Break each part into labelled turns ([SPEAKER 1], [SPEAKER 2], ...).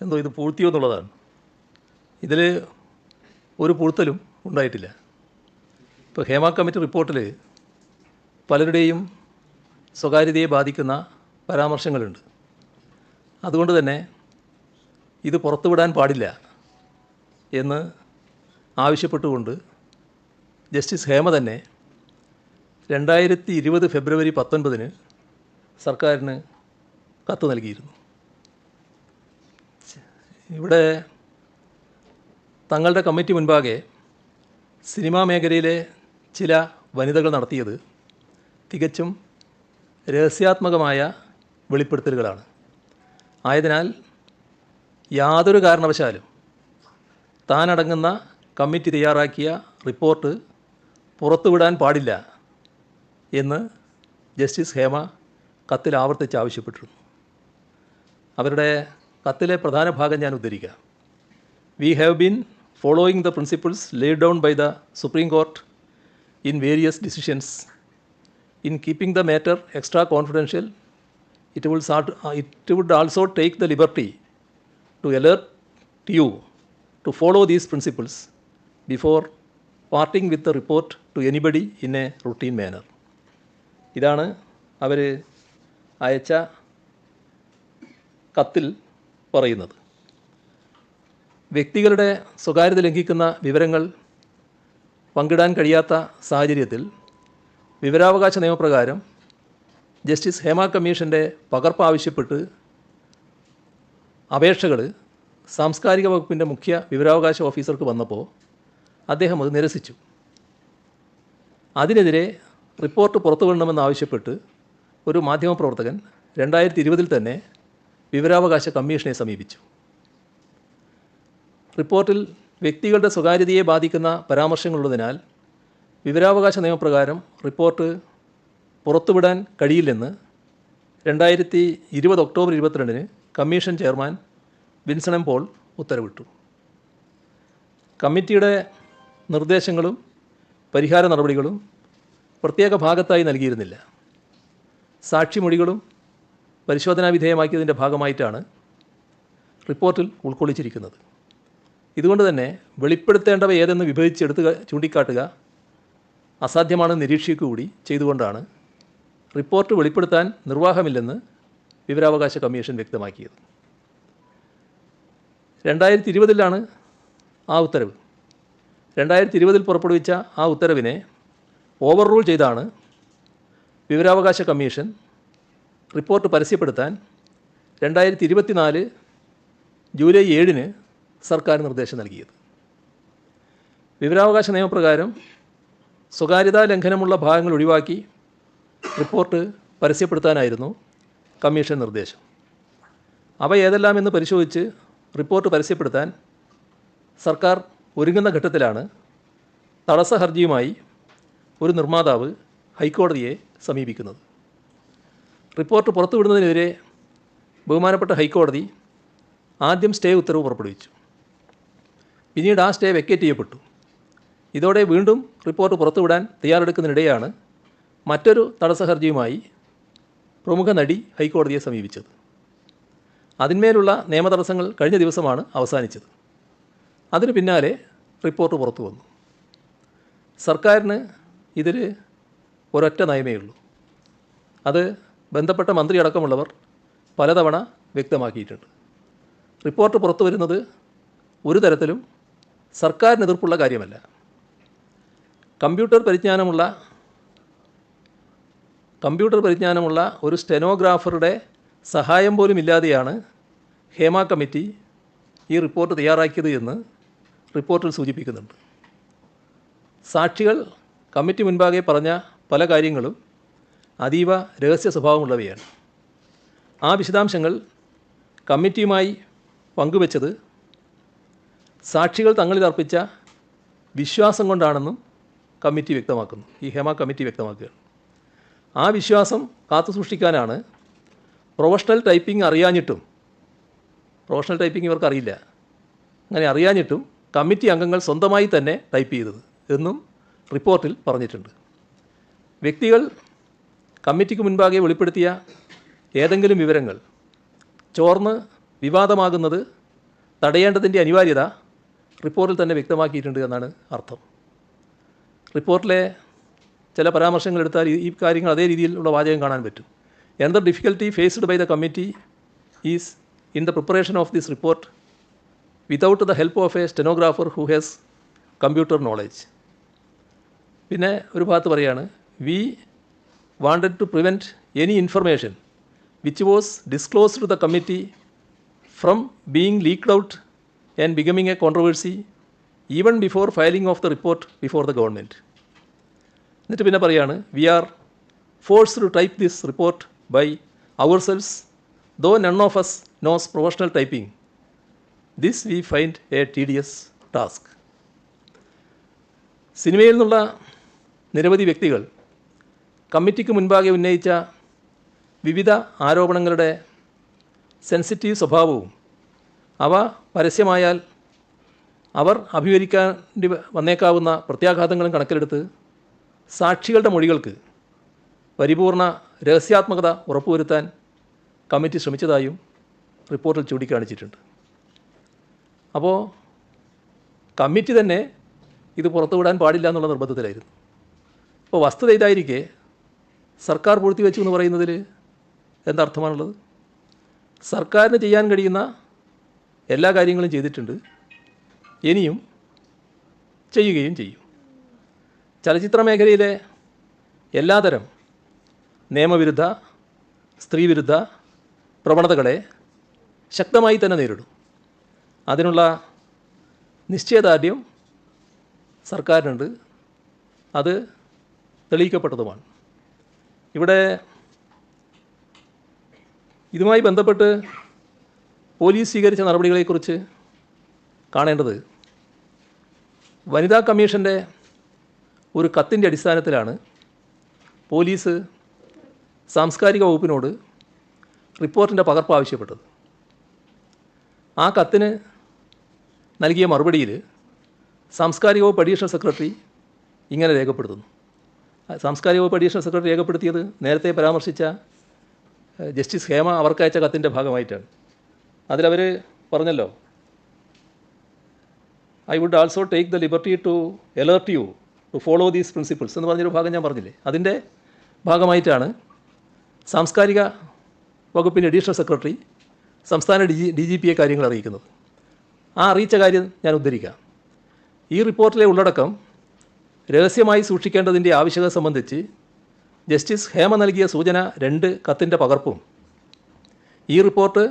[SPEAKER 1] എന്തോ ഇത് പൂഴ്ത്തിയോ എന്നുള്ളതാണ്. ഇതിൽ ഒരു പൂഴ്ത്തലും ഉണ്ടായിട്ടില്ല. ഇപ്പോൾ ഹേമ കമ്മിറ്റി റിപ്പോർട്ടിൽ പലരുടെയും സ്വകാര്യതയെ ബാധിക്കുന്ന പരാമർശങ്ങളുണ്ട്. അതുകൊണ്ട് തന്നെ ഇത് പുറത്തുവിടാൻ പാടില്ല എന്ന് ആവശ്യപ്പെട്ടുകൊണ്ട് ജസ്റ്റിസ് ഹേമ തന്നെ രണ്ടായിരത്തി ഇരുപത് ഫെബ്രുവരി പത്തൊൻപതിന് സർക്കാരിന് കത്ത് നൽകിയിരുന്നു. ഇവിടെ തങ്ങളുടെ കമ്മിറ്റി മുൻപാകെ സിനിമാ മേഖലയിലെ ചില വനിതകൾ നടത്തിയത് തികച്ചും രഹസ്യാത്മകമായ വെളിപ്പെടുത്തലുകളാണ്. ആയതിനാൽ യാതൊരു കാരണവശാലും താനടങ്ങുന്ന കമ്മിറ്റി തയ്യാറാക്കിയ റിപ്പോർട്ട് പുറത്തുവിടാൻ പാടില്ല എന്ന് ജസ്റ്റിസ് ഹേമ കത്തിൽ ആവർത്തിച്ച് ആവശ്യപ്പെട്ടിരുന്നു. അവരുടെ കത്തിലെ പ്രധാന ഭാഗം ഞാൻ ഉദ്ധരിക്കാം we have been following the principles laid down by the Supreme Court in various decisions in keeping the matter extra confidential it would sought it would also take the liberty to alert you to follow these principles before parting with the report to anybody in a routine manner. ഇതാണ് അവർ അയച്ച കത്തിൽ പറയുന്നത്. വ്യക്തികളുടെ സ്വകാര്യത ലംഘിക്കുന്ന വിവരങ്ങൾ പങ്കിടാൻ കഴിയാത്ത സാഹചര്യത്തിൽ വിവരാവകാശ നിയമപ്രകാരം ജസ്റ്റിസ് ഹേമ കമ്മീഷന്റെ പകർപ്പ് ആവശ്യപ്പെട്ട് അപേക്ഷകൾ സാംസ്കാരിക വകുപ്പിന്റെ മുഖ്യ വിവരാവകാശ ഓഫീസർക്ക് വന്നപ്പോൾ അദ്ദേഹം അത് നിരസിച്ചു. അതിനെതിരെ റിപ്പോർട്ട് പുറത്തുവിടണമെന്ന് ആവശ്യപ്പെട്ട് ഒരു മാധ്യമപ്രവർത്തകൻ രണ്ടായിരത്തി ഇരുപതിൽ തന്നെ വിവരാവകാശ കമ്മീഷനെ സമീപിച്ചു. റിപ്പോർട്ടിൽ വ്യക്തികളുടെ സ്വകാര്യതയെ ബാധിക്കുന്ന പരാമർശങ്ങളുള്ളതിനാൽ വിവരാവകാശ നിയമപ്രകാരം റിപ്പോർട്ട് പുറത്തുവിടാൻ കഴിയില്ലെന്ന് രണ്ടായിരത്തി ഇരുപത് ഒക്ടോബർ ഇരുപത്തിരണ്ടിന് commission chairman Vinson M Paul ഉത്തരവിട്ടു. കമ്മിറ്റിയുടെ നിർദ്ദേശങ്ങളും പരിഹാര നടപടികളും പ്രത്യേക ഭാഗത്തായി നൽകിയിരുന്നില്ല. സാക്ഷിമൊഴികളും പരിശോധനാ വിധേയമാക്കിയതിന്റെ ഭാഗമായിട്ടാണ് റിപ്പോർട്ടിൽ ഉൾക്കൊള്ളിച്ചിരിക്കുന്നത്. ഇതുകൊണ്ട് തന്നെ വെളിപ്പെടുത്തേണ്ടവ ഏതെന്ന് വിഭജിച്ചെടുത്ത് ചൂണ്ടിക്കാട്ടുക അസാധ്യമാണെന്ന് നിരീക്ഷിക്കുക കൂടി ചെയ്തുകൊണ്ടാണ് റിപ്പോർട്ട് വെളിപ്പെടുത്താൻ നിർവാഹമില്ലെന്ന് വിവരാവകാശ കമ്മീഷൻ വ്യക്തമാക്കിയത്. രണ്ടായിരത്തി ഇരുപതിലാണ് ആ ഉത്തരവ്. രണ്ടായിരത്തി ഇരുപതിൽ പുറപ്പെടുവിച്ച ആ ഉത്തരവിനെ ഓവർ റൂൾ ചെയ്താണ് വിവരാവകാശ കമ്മീഷൻ റിപ്പോർട്ട് പരസ്യപ്പെടുത്താൻ രണ്ടായിരത്തി ഇരുപത്തിനാല് ജൂലൈ ഏഴിന് സർക്കാർ നിർദ്ദേശം നൽകിയത്. വിവരാവകാശ നിയമപ്രകാരം സ്വകാര്യതാ ലംഘനമുള്ള ഭാഗങ്ങൾ ഒഴിവാക്കി റിപ്പോർട്ട് പരസ്യപ്പെടുത്താനായിരുന്നു കമ്മീഷൻ നിർദ്ദേശം. അവ ഏതെല്ലാമെന്ന് പരിശോധിച്ച് റിപ്പോർട്ട് പരസ്യപ്പെടുത്താൻ സർക്കാർ ഒരുങ്ങുന്ന ഘട്ടത്തിലാണ് തടസ്സ ഹർജിയുമായി ഒരു നിർമ്മാതാവ് ഹൈക്കോടതിയെ സമീപിക്കുന്നത്. റിപ്പോർട്ട് പുറത്തുവിടുന്നതിനെതിരെ ബഹുമാനപ്പെട്ട ഹൈക്കോടതി ആദ്യം സ്റ്റേ ഉത്തരവ് പുറപ്പെടുവിച്ചു. പിന്നീട് ആ സ്റ്റേ വെക്കേറ്റ് ചെയ്യപ്പെട്ടു. ഇതോടെ വീണ്ടും റിപ്പോർട്ട് പുറത്തുവിടാൻ തയ്യാറെടുക്കുന്നതിനിടെയാണ് മറ്റൊരു തടസ്സ ഹർജിയുമായി പ്രമുഖ നടി ഹൈക്കോടതിയെ സമീപിച്ചത്. അതിന്മേലുള്ള നിയമ തടസ്സങ്ങൾ കഴിഞ്ഞ ദിവസമാണ് അവസാനിച്ചത്. അതിനു പിന്നാലെ റിപ്പോർട്ട് പുറത്തു വന്നു. സർക്കാരിന് ഇതിൽ ഒരൊറ്റ നയമേ ഉള്ളൂ അത് ബന്ധപ്പെട്ട മന്ത്രി അടക്കമുള്ളവർ പലതവണ വ്യക്തമാക്കിയിട്ടുണ്ട്. റിപ്പോർട്ട് പുറത്തു വരുന്നത് ഒരു തരത്തിലും സർക്കാരിനെതിർപ്പുള്ള കാര്യമല്ല. കമ്പ്യൂട്ടർ പരിജ്ഞാനമുള്ള കമ്പ്യൂട്ടർ പരിജ്ഞാനമുള്ള ഒരു സ്റ്റെനോഗ്രാഫറുടെ സഹായം പോലും ഇല്ലാതെയാണ് ഹേമ കമ്മിറ്റി ഈ റിപ്പോർട്ട് തയ്യാറാക്കിയത് എന്ന് റിപ്പോർട്ടിൽ സൂചിപ്പിക്കുന്നുണ്ട്. സാക്ഷികൾ കമ്മിറ്റി മുൻപാകെ പറഞ്ഞ പല കാര്യങ്ങളും അതീവ രഹസ്യ സ്വഭാവമുള്ളവയാണ്. ആ വിശദാംശങ്ങൾ കമ്മിറ്റിയുമായി പങ്കുവച്ചത് സാക്ഷികൾ തങ്ങളിൽ അർപ്പിച്ച വിശ്വാസം കൊണ്ടാണെന്നും കമ്മിറ്റി വ്യക്തമാക്കുന്നു. ഈ ഹേമ കമ്മിറ്റി വ്യക്തമാക്കുകയാണ്. ആ വിശ്വാസം കാത്തു സൂക്ഷിക്കാനാണ് പ്രൊഫഷണൽ ടൈപ്പിംഗ് അറിയാഞ്ഞിട്ടും പ്രൊഫഷണൽ ടൈപ്പിംഗ് ഇവർക്ക് അറിയില്ല. അങ്ങനെ അറിയാഞ്ഞിട്ടും കമ്മിറ്റി അംഗങ്ങൾ സ്വന്തമായി തന്നെ ടൈപ്പ് ചെയ്തത് എന്നും റിപ്പോർട്ടിൽ പറഞ്ഞിട്ടുണ്ട്. വ്യക്തികൾ കമ്മിറ്റിക്ക് മുൻപാകെ വെളിപ്പെടുത്തിയ ഏതെങ്കിലും വിവരങ്ങൾ ചോർന്ന് വിവാദമാകുന്നത് തടയേണ്ടതിന്റെ അനിവാര്യത റിപ്പോർട്ടിൽ തന്നെ വ്യക്തമാക്കിയിട്ടുണ്ട് എന്നാണ് അർത്ഥം. റിപ്പോർട്ടിലെ ചില പരാമർശങ്ങൾ എടുത്താൽ ഈ- കാര്യങ്ങൾ അതേ രീതിയിലുള്ള വാചകം കാണാൻ പറ്റും. Another difficulty faced by the committee is in the preparation of this report without the help of a stenographer who has computer knowledge പിന്നെ ഒരു ഭാഗത്ത് പറയാണ് we wanted to prevent any information which was disclosed to the committee from being leaked out and becoming a controversy even before filing of the report before the government എന്നിട്ട് പിന്നെ പറയാണ് we are forced to type this report by ourselves though none of us knows professional typing this we find a tedious task സിനിമയിൽ കമ്മിറ്റിക്ക് മുൻപാകെ ഉന്നയിച്ച വിവിധ ആരോപണങ്ങളുടെ sensitive സ്വഭാവവും അവ പരസ്യമായാൽ അവർ അഭിവരിക്കേണ്ടി വന്നേക്കാവുന്ന പ്രത്യാഘാതങ്ങളും കണക്കിലെടുത്ത് സാക്ഷികളുടെ മൊഴികൾക്ക് പരിപൂർണ രഹസ്യാത്മകത ഉറപ്പുവരുത്താൻ കമ്മിറ്റി ശ്രമിച്ചതായും റിപ്പോർട്ടിൽ ചൂണ്ടിക്കാണിച്ചിട്ടുണ്ട്. അപ്പോൾ കമ്മിറ്റി തന്നെ ഇത് പുറത്തുവിടാൻ പാടില്ല എന്നുള്ള നിർബന്ധത്തിലായിരുന്നു. അപ്പോൾ വസ്തുത ഇതായിരിക്കെ സർക്കാർ പൂഴ്ത്തിവെച്ചു എന്ന് പറയുന്നതിൽ എന്തർത്ഥമാണുള്ളത് സർക്കാരിന് ചെയ്യാൻ കഴിയുന്ന എല്ലാ കാര്യങ്ങളും ചെയ്തിട്ടുണ്ട്. ഇനിയും ചെയ്യുകയും ചെയ്യും. ചലച്ചിത്ര മേഖലയിലെ എല്ലാതരം നിയമവിരുദ്ധ സ്ത്രീവിരുദ്ധ പ്രവണതകളെ ശക്തമായി തന്നെ നേരിടും. അതിനുള്ള നിശ്ചയദാർഢ്യം സർക്കാരിനുണ്ട്. അത് തെളിയിക്കപ്പെട്ടതുമാണ്. ഇവിടെ ഇതുമായി ബന്ധപ്പെട്ട് പോലീസ് സ്വീകരിച്ച നടപടികളെക്കുറിച്ച് കാണേണ്ടത് വനിതാ കമ്മീഷന്റെ ഒരു കത്തിന്റെ അടിസ്ഥാനത്തിലാണ് പോലീസ് സാംസ്കാരിക വകുപ്പിനോട് റിപ്പോർട്ടിന്റെ പകർപ്പ് ആവശ്യപ്പെട്ടത്. ആ കത്തിന് നൽകിയ മറുപടിയിൽ സാംസ്കാരിക വകുപ്പ് അഡീഷണൽ സെക്രട്ടറി ഇങ്ങനെ രേഖപ്പെടുത്തുന്നു. സാംസ്കാരിക വകുപ്പ് അഡീഷണൽ സെക്രട്ടറി രേഖപ്പെടുത്തിയത് നേരത്തെ പരാമർശിച്ച ജസ്റ്റിസ് ഹേമ അവർക്കയച്ച കത്തിന്റെ ഭാഗമായിട്ടാണ്. അതിലവർ പറഞ്ഞല്ലോ I would also take the liberty to alert you to follow these principles എന്ന് പറഞ്ഞൊരു ഭാഗം ഞാൻ പറഞ്ഞില്ലേ? അതിന്റെ ഭാഗമായിട്ടാണ് സാംസ്കാരിക വകുപ്പിന്റെ അഡീഷണൽ സെക്രട്ടറി സംസ്ഥാന ഡി ജി ഡി ജി പിയെ കാര്യങ്ങൾ അറിയിക്കുന്നത്. ആ അറിയിച്ച കാര്യം ഞാൻ ഉദ്ധരിക്കാം. ഈ റിപ്പോർട്ടിലെ ഉള്ളടക്കം രഹസ്യമായി സൂക്ഷിക്കേണ്ടതിന്റെ ആവശ്യകത സംബന്ധിച്ച് ജസ്റ്റിസ് ഹേമ നൽകിയ സൂചന രണ്ട് കത്തിന്റെ പകർപ്പും. ഈ റിപ്പോർട്ട്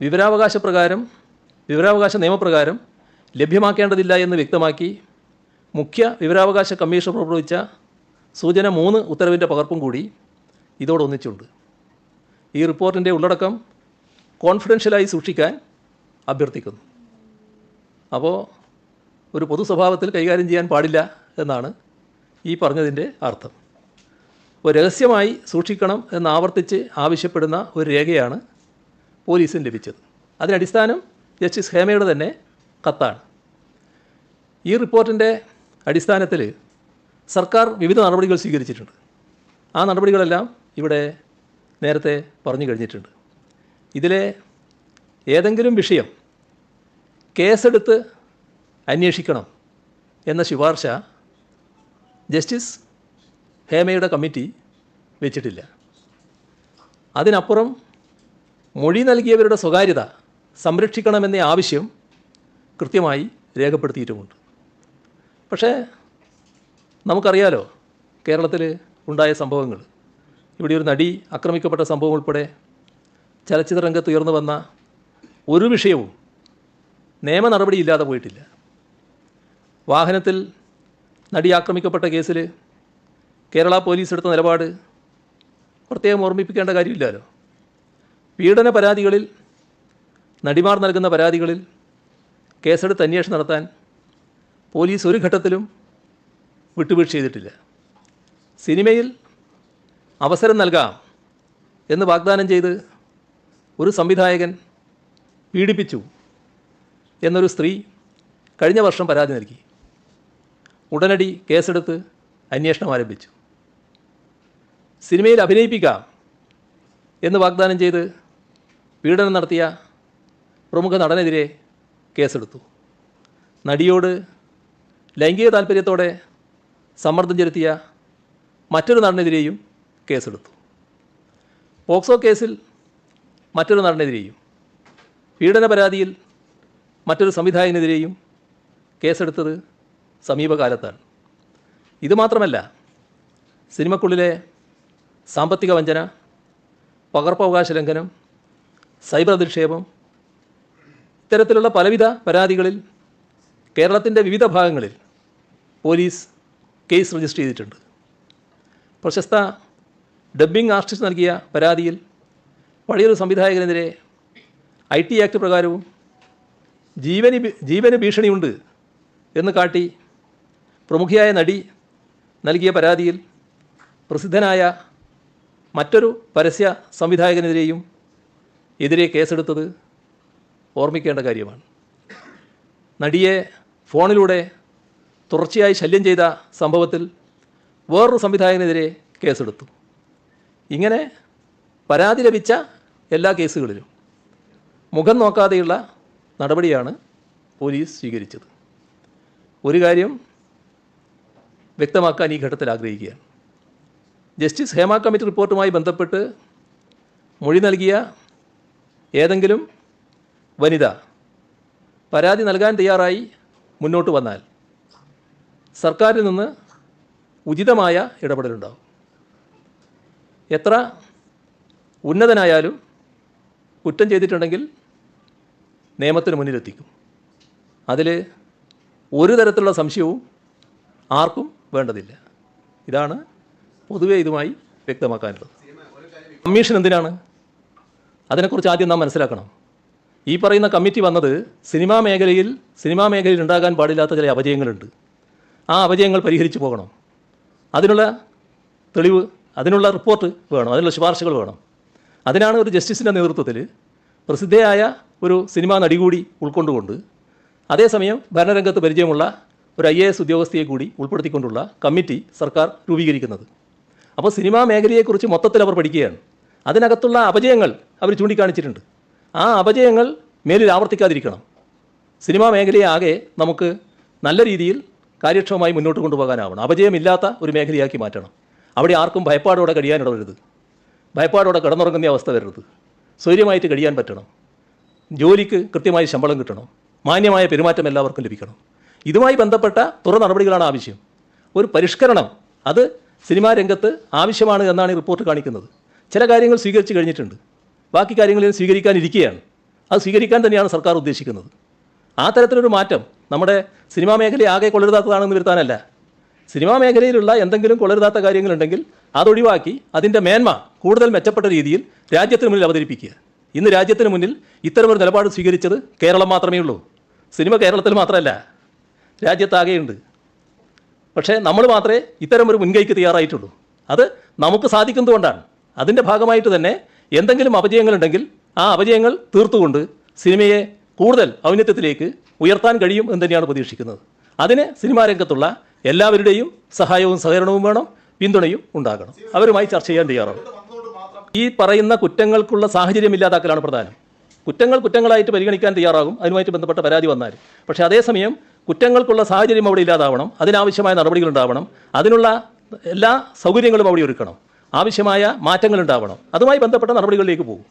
[SPEAKER 1] വിവരാവകാശ പ്രകാരം വിവരാവകാശ നിയമപ്രകാരം ലഭ്യമാക്കേണ്ടതില്ല എന്ന് വ്യക്തമാക്കി മുഖ്യ വിവരാവകാശ കമ്മീഷൻ പുറപ്പെടുവിച്ച സൂചന മൂന്ന് ഉത്തരവിന്റെ പകർപ്പും കൂടി ഇതോടൊന്നിച്ചുണ്ട് ഈ റിപ്പോർട്ടിന്റെ ഉള്ളടക്കം കോൺഫിഡൻഷ്യലായി സൂക്ഷിക്കാൻ അഭ്യർത്ഥിക്കുന്നു. അപ്പോൾ ഒരു പൊതു സ്വഭാവത്തിൽ കൈകാര്യം ചെയ്യാൻ പാടില്ല. എന്നാണ് ഈ പറഞ്ഞതിന്റെ അർത്ഥം. ഒരു രഹസ്യമായി സൂക്ഷിക്കണം എന്ന് ആവർത്തിച്ച് ആവശ്യപ്പെടുന്ന ഒരു രേഖയാണ് പോലീസിന് ലഭിച്ചത്. അതിനടിസ്ഥാനം ജസ്റ്റിസ് ഹേമയുടെ തന്നെ കത്താണ്. ഈ റിപ്പോർട്ടിന്റെ അടിസ്ഥാനത്തിൽ സർക്കാർ വിവിധ നടപടികൾ സ്വീകരിച്ചിട്ടുണ്ട്. ആ നടപടികളെല്ലാം ഇവിടെ നേരത്തെ പറഞ്ഞു കഴിഞ്ഞിട്ടുണ്ട്. ഇതിലെ ഏതെങ്കിലും വിഷയം കേസെടുത്ത് അന്വേഷിക്കണം എന്ന ശുപാർശ ജസ്റ്റിസ് ഹേമയുടെ കമ്മിറ്റി വെച്ചിട്ടില്ല. അതിനപ്പുറം മൊഴി നൽകിയവരുടെ സ്വകാര്യത സംരക്ഷിക്കണമെന്ന ആവശ്യം കൃത്യമായി രേഖപ്പെടുത്തിയിട്ടുമുണ്ട്. പക്ഷേ നമുക്കറിയാലോ കേരളത്തിൽ ഉണ്ടായ സംഭവങ്ങൾ ഇവിടെ ഒരു നടി ആക്രമിക്കപ്പെട്ട സംഭവം ഉൾപ്പെടെ ചലച്ചിത്ര രംഗത്ത് ഉയർന്നു വന്ന ഒരു വിഷയവും നിയമ നടപടിയില്ലാതെ പോയിട്ടില്ല. വാഹനത്തിൽ നടി ആക്രമിക്കപ്പെട്ട കേസിൽ കേരള പോലീസ് എടുത്ത നിലപാട് പ്രത്യേകം ഓർമ്മിപ്പിക്കേണ്ട കാര്യമില്ലല്ലോ. പീഡന പരാതികളിൽ നടിമാർ നൽകുന്ന പരാതികളിൽ കേസെടുത്ത് അന്വേഷണം നടത്താൻ പോലീസ് ഒരു ഘട്ടത്തിലും വിട്ടുവീഴ്ച ചെയ്തിട്ടില്ല. സിനിമയിൽ അവസരം നൽകാം എന്ന് വാഗ്ദാനം ചെയ്ത് ഒരു സംവിധായകൻ പീഡിപ്പിച്ചു എന്നൊരു സ്ത്രീ കഴിഞ്ഞ വർഷം പരാതി നൽകി. ഉടനടി കേസെടുത്ത് അന്വേഷണം ആരംഭിച്ചു. സിനിമയിൽ അഭിനയിപ്പിക്കാം എന്ന് വാഗ്ദാനം ചെയ്ത് പീഡനം നടത്തിയ പ്രമുഖ നടനെതിരെ കേസെടുത്തു. നടിയോട് ലൈംഗിക താല്പര്യത്തോടെ സമ്മർദ്ദം ചെലുത്തിയ മറ്റൊരു നടനെതിരെയും കേസെടുത്തു. പോക്സോ കേസിൽ മറ്റൊരു നടനെതിരെയും പീഡന പരാതിയിൽ മറ്റൊരു സംവിധായകനെതിരെയും കേസെടുത്തത് സമീപകാലത്താണ്. ഇതുമാത്രമല്ല സിനിമക്കുള്ളിലെ സാമ്പത്തിക വഞ്ചന പകർപ്പവകാശ ലംഘനം സൈബർ അധിക്ഷേപം ഇത്തരത്തിലുള്ള പലവിധ പരാതികളിൽ കേരളത്തിന്റെ വിവിധ ഭാഗങ്ങളിൽ പോലീസ് കേസ് രജിസ്റ്റർ ചെയ്തിട്ടുണ്ട്. പ്രശസ്ത ഡബ്ബിംഗ് ആർട്ടിസ്റ്റ് നൽകിയ പരാതിയിൽ പഴയൊരു സംവിധായകനെതിരെ ഐ ടി ആക്ട് പ്രകാരവും ജീവന് ജീവന് ഭീഷണിയുണ്ട് എന്ന് കാട്ടി പ്രമുഖയായ നടി നൽകിയ പരാതിയിൽ പ്രസിദ്ധനായ മറ്റൊരു പരസ്യ സംവിധായകനെതിരെയും എതിരെ കേസെടുത്തത് ഓർമ്മിക്കേണ്ട കാര്യമാണ്. നടിയെ ഫോണിലൂടെ തുടർച്ചയായി ശല്യം ചെയ്ത സംഭവത്തിൽ വേറൊരു സംവിധായകനെതിരെ കേസെടുത്തു. ഇങ്ങനെ പരാതി ലഭിച്ച എല്ലാ കേസുകളിലും മുഖം നോക്കാതെയുള്ള നടപടിയാണ് പോലീസ് സ്വീകരിച്ചത്. ഒരു കാര്യം വ്യക്തമാക്കാൻ ഈ ഘട്ടത്തിൽ ആഗ്രഹിക്കുകയാണ് ജസ്റ്റിസ് ഹേമ കമ്മിറ്റി റിപ്പോർട്ടുമായി ബന്ധപ്പെട്ട് മൊഴി നൽകിയ ഏതെങ്കിലും വനിത പരാതി നൽകാൻ തയ്യാറായി മുന്നോട്ട് വന്നാൽ സർക്കാരിൽ നിന്ന് ഉചിതമായ ഇടപെടലുണ്ടാവും. എത്ര ഉന്നതനായാലും കുറ്റം ചെയ്തിട്ടുണ്ടെങ്കിൽ നിയമത്തിന് മുന്നിലെത്തിക്കും. അതിൽ ഒരു തരത്തിലുള്ള സംശയവും ആർക്കും വേണ്ടതില്ല. ഇതാണ് പൊതുവെ ഇതുമായി വ്യക്തമാക്കാനുള്ളത്. കമ്മീഷൻ എന്തിനാണ്? അതിനെക്കുറിച്ച് ആദ്യം നാം മനസ്സിലാക്കണം. ഈ പറയുന്ന കമ്മിറ്റി വന്നത് സിനിമാ മേഖലയിൽ സിനിമാ മേഖലയിൽ ഉണ്ടാകാൻ പാടില്ലാത്ത ചില അപജയങ്ങളുണ്ട്. ആ അപജയങ്ങൾ പരിഹരിച്ചു പോകണം. അതിനുള്ള തെളിവ് അതിനുള്ള റിപ്പോർട്ട് വേണം അതിനുള്ള ശുപാർശകൾ വേണം. അതിനാണ് ഒരു ജസ്റ്റിസിന്റെ നേതൃത്വത്തിൽ പ്രസിദ്ധയായ ഒരു സിനിമാ നടി കൂടി ഉൾക്കൊണ്ടുകൊണ്ട് അതേസമയം ഭരണരംഗത്ത് പരിചയമുള്ള ഒരു ഐ എ എസ് ഉദ്യോഗസ്ഥയെ കൂടി ഉൾപ്പെടുത്തിക്കൊണ്ടുള്ള കമ്മിറ്റി സർക്കാർ രൂപീകരിക്കുന്നത്. അപ്പോൾ സിനിമാ മേഖലയെക്കുറിച്ച് മൊത്തത്തിൽ അവർ പഠിക്കുകയാണ്. അതിനകത്തുള്ള അപജയങ്ങൾ അവർ ചൂണ്ടിക്കാണിച്ചിട്ടുണ്ട്. ആ അപജയങ്ങൾ മേലിൽ ആവർത്തിക്കാതിരിക്കണം. സിനിമാ മേഖലയെ ആകെ നമുക്ക് നല്ല രീതിയിൽ കാര്യക്ഷമമായി മുന്നോട്ട് കൊണ്ടുപോകാനാവണം. അപജയമില്ലാത്ത ഒരു മേഖലയാക്കി മാറ്റണം. അവിടെ ആർക്കും ഭയപ്പാടോടെ കഴിയാനിടവരുത് ഭയപ്പാടോടെ കിടന്നുറങ്ങുന്ന അവസ്ഥ വരരുത്. സ്വൈര്യമായിട്ട് കഴിയാൻ പറ്റണം. ജോലിക്ക് കൃത്യമായി ശമ്പളം കിട്ടണം. മാന്യമായ പെരുമാറ്റം എല്ലാവർക്കും ലഭിക്കണം. ഇതുമായി ബന്ധപ്പെട്ട തുറ നടപടികളാണ് ആവശ്യം. ഒരു പരിഷ്കരണം അത് സിനിമാ രംഗത്ത് ആവശ്യമാണ് എന്നാണ് ഈ റിപ്പോർട്ട് കാണിക്കുന്നത്. ചില കാര്യങ്ങൾ സ്വീകരിച്ചു കഴിഞ്ഞിട്ടുണ്ട്. ബാക്കി കാര്യങ്ങളിൽ സ്വീകരിക്കാനിരിക്കുകയാണ്. അത് സ്വീകരിക്കാൻ തന്നെയാണ് സർക്കാർ ഉദ്ദേശിക്കുന്നത്. ആ തരത്തിലൊരു മാറ്റം നമ്മുടെ സിനിമാ മേഖലയെ ആകെ കൊള്ളരുതാത്തതാണെന്ന് വരുത്താനല്ല. സിനിമാ മേഖലയിലുള്ള എന്തെങ്കിലും കൊള്ളരുതാത്ത കാര്യങ്ങളുണ്ടെങ്കിൽ അതൊഴിവാക്കി അതിന്റെ മേന്മ കൂടുതൽ മെച്ചപ്പെട്ട രീതിയിൽ രാജ്യത്തിന് മുന്നിൽ അവതരിപ്പിക്കുക. ഇന്ന് രാജ്യത്തിന് മുന്നിൽ ഇത്തരമൊരു നിലപാട് സ്വീകരിച്ചത് കേരളം മാത്രമേ ഉള്ളൂ. സിനിമ കേരളത്തിൽ മാത്രമല്ല. രാജ്യത്താകെയുണ്ട്. പക്ഷേ നമ്മൾ മാത്രമേ ഇത്തരം ഒരു മുൻകൈക്ക് തയ്യാറായിട്ടുള്ളൂ. അത് നമുക്ക് സാധിക്കുന്നതുകൊണ്ടാണ്. അതിന്റെ ഭാഗമായിട്ട് തന്നെ എന്തെങ്കിലും അപജയങ്ങളുണ്ടെങ്കിൽ ആ അപജയങ്ങൾ തീർത്തുകൊണ്ട് സിനിമയെ കൂടുതൽ ഔന്നത്യത്തിലേക്ക് ഉയർത്താൻ കഴിയും എന്ന് തന്നെയാണ് പ്രതീക്ഷിക്കുന്നത്. അതിന് സിനിമാ രംഗത്തുള്ള എല്ലാവരുടെയും സഹായവും സഹകരണവും വേണം പിന്തുണയും ഉണ്ടാകണം. അവരുമായി ചർച്ച ചെയ്യാൻ തയ്യാറാണ്. ഈ പറയുന്ന കുറ്റങ്ങൾക്കുള്ള സാഹചര്യം ഇല്ലാതാക്കലാണ് പ്രധാനം. കുറ്റങ്ങൾ കുറ്റങ്ങളായിട്ട് പരിഗണിക്കാൻ തയ്യാറാകും. അതുമായിട്ട് ബന്ധപ്പെട്ട പരാതി വന്നാൽ. പക്ഷേ അതേസമയം കുറ്റങ്ങൾക്കുള്ള സാഹചര്യം അവിടെ ഇല്ലാതാവണം അതിനാവശ്യമായ നടപടികൾ ഉണ്ടാവണം അതിനുള്ള എല്ലാ സൗകര്യങ്ങളും അവിടെ ഒരുക്കണം ആവശ്യമായ മാറ്റങ്ങൾ ഉണ്ടാവണം അതുമായി ബന്ധപ്പെട്ട നടപടികളിലേക്ക് പോകും.